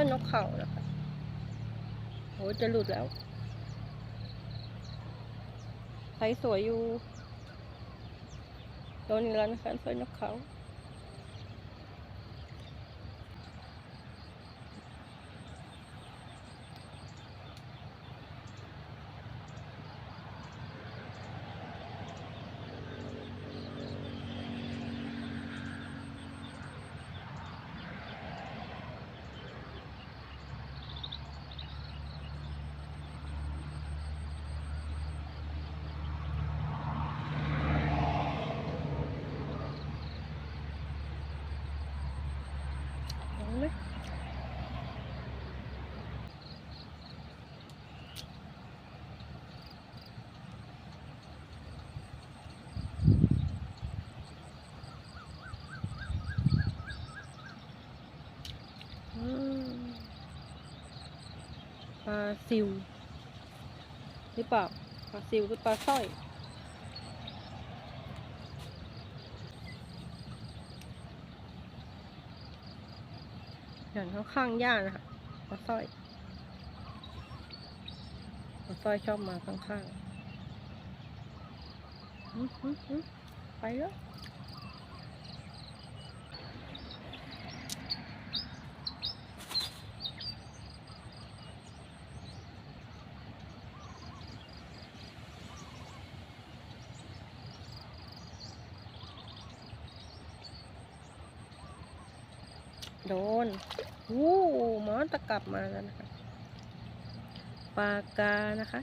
อนกเขานะคะโอ้จะหลุดแล้วไซส์สวยอยู่โดนอีกแล้วนะคะสร้อยนกเขา เห็นไหมอืม ปลาซิว หรือเปล่า ปลาซิวหรือปลาสร้อย อย่างข้างย่านะคะ ปลาสร้อย ปลาสร้อยชอบมาข้างๆอื้อหือหือไปแล้ว โดนวู้หมอนตะกลับมาแล้วนะคะปลากานะคะ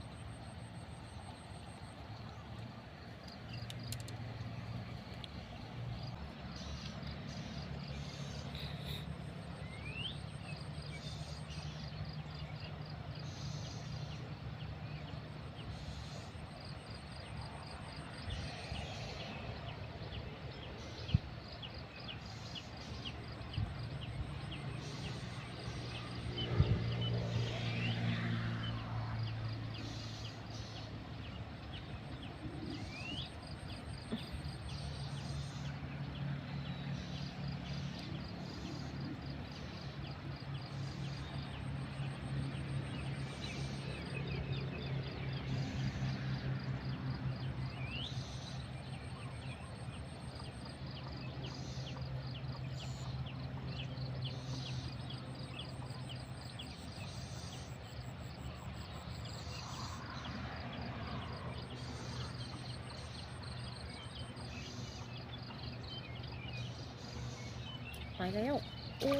ไปแล้ว โอ้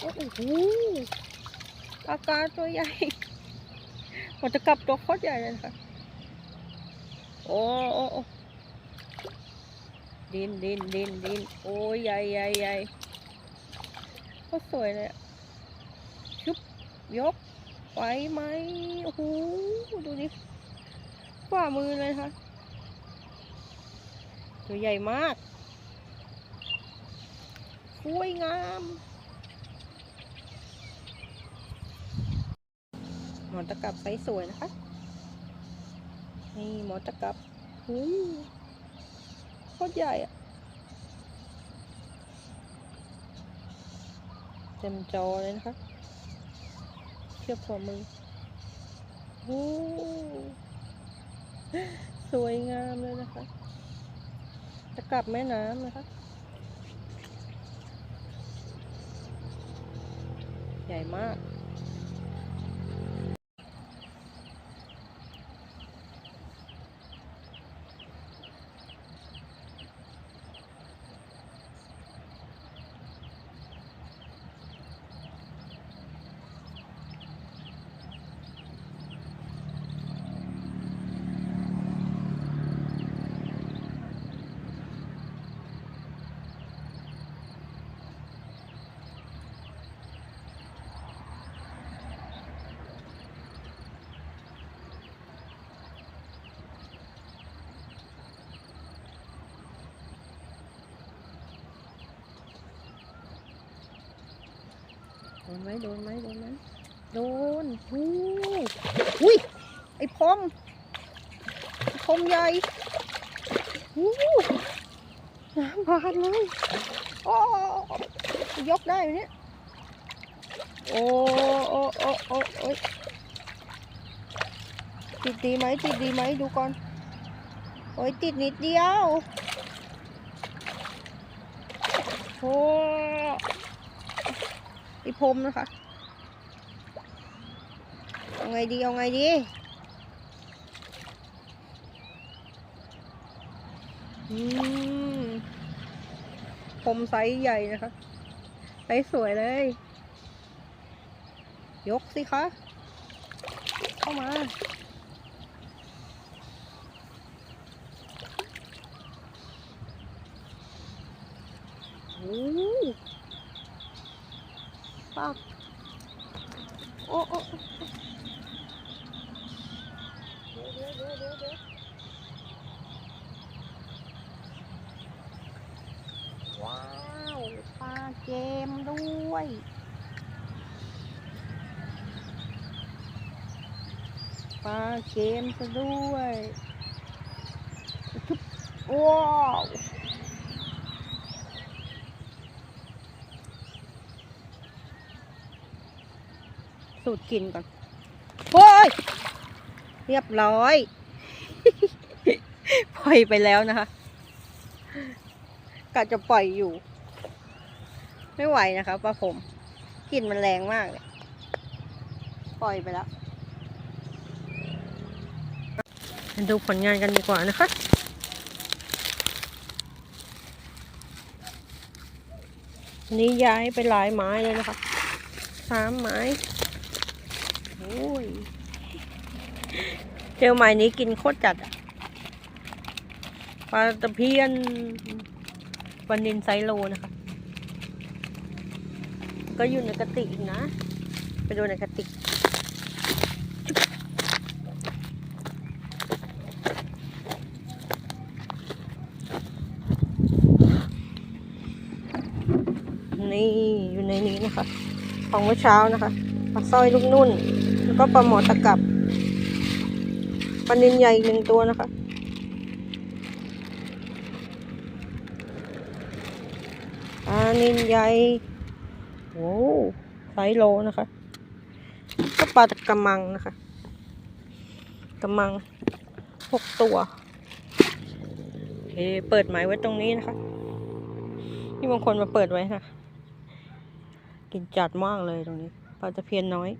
โอ้โหปลากาตัวใหญ่มันจะกลับตัวโคตรใหญ่เลยนะคะโอ้โอ้โอ้ดินดินดินดินโอ้ยใหญ่ใหญ่ใหญ่โคตรสวยเลยชุบยกไปไหมโอ้โหดูดิฝ่ามือเลยค่ะ ตัวใหญ่มาก สวยงามหมอนตะกับไซส์สวยนะคะ นี่หมอนตะกับหูโคตรใหญ่อะเต็มจอเลยนะคะ เทียบหัวมือโอ้สวยงามเลยนะคะ ตะกับแม่น้ำนะคะ ใหญ่มาก นไหมโดนไหมโดนไหมโดนหูอุ้ย ไอ้พรมพรมใหญ่หูน้ำบาดเลยโอ้ยกได้ไหมเนี่ยโอ้โอ้โอ้โอ้โอ้ยติดดีไหมติดดีไหมดูก่อน โอ้ยติดนิดเดียวโอ้ อีพรมนะคะเอาไงดีเอาไงดีอืมพรมไซส์ใหญ่นะคะไซส์สวยเลย ยกสิคะ เข้ามา โอ้ปักโอ้โอ้โอ้เดี๋ยวเดี๋ยวเดี๋ยวเดี๋ยวเดี๋ยวว้าวปลาเกม ด้วย ปลาเกมซะด้วยชุบว้าวสูตรกินก่อนโอ้ย เรียบร้อย ปล่อยไปแล้วนะคะกะจะปล่อยอยู่ ไม่ไหวนะคะปลาผมกลิ่นมันแรงมากเลยปล่อยไปแล้วมาดูผลงานกันดีกว่านะคะนนี้ย้ายไปหลายไม้เลยนะคะสามไม้โอ้ยเจอไม้นี้กินโคตรจัดอะปลาตะเพียนวันนินไซโลนะคะ ก็อยู่ในกระติกนะ ไปดูในกระติกนี่อยู่ในนี้นะคะ ของเมื่อเช้านะคะปลาสร้อยลูกนุ่น แล้วก็ปลาหมอตะกับปลานินใหญ่หนึ่งตัวนะคะ ปลานินใหญ่ อ้ไซส์โลนะคะก็ปลาตะกระมังนะคะกระมังหกตัวเฮเปิดหมายไว้ตรงนี้นะคะที่บางคนมาเปิดไว้นะกินจัดมากเลยตรงนี้ปลาตะเพียนน้อย